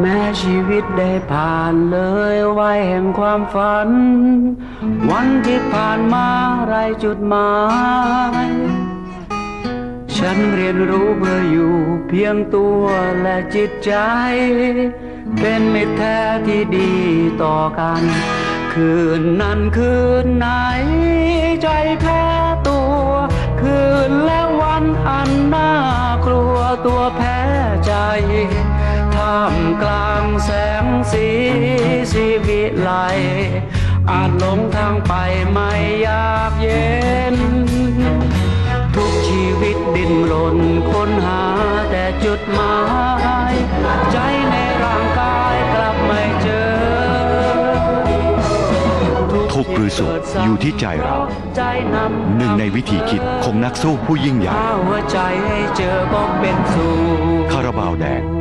แม้ชีวิตได้ผ่านเลยไว้แห่งความฝัน วันที่ผ่านมาไรจุดหมาย ฉันเรียนรู้เพื่ออยู่เพียงตัวและจิตใจ เป็นมิตรแท้ที่ดีต่อกัน คืนนั้นคืนไหน ใจแพ้ตัว คืนและวันอันน่ากลัวตัวแพ้ใจ กลางแสงสีสีวิไลอาจหลงทางไปไม่อยากเย็น ทุกชีวิตดิ้นรนค้นหาแต่จุดหมาย ใจในร่างกายกลับไม่เจอ ทุกข์หรือสุขอยู่ที่ใจเรา ใจนำหนึ่งในวิธีคิดของนักสู้ผู้ยิ่งใหญ่ หาหัวใจให้เจอก็เป็นสุข คาราบาวแดง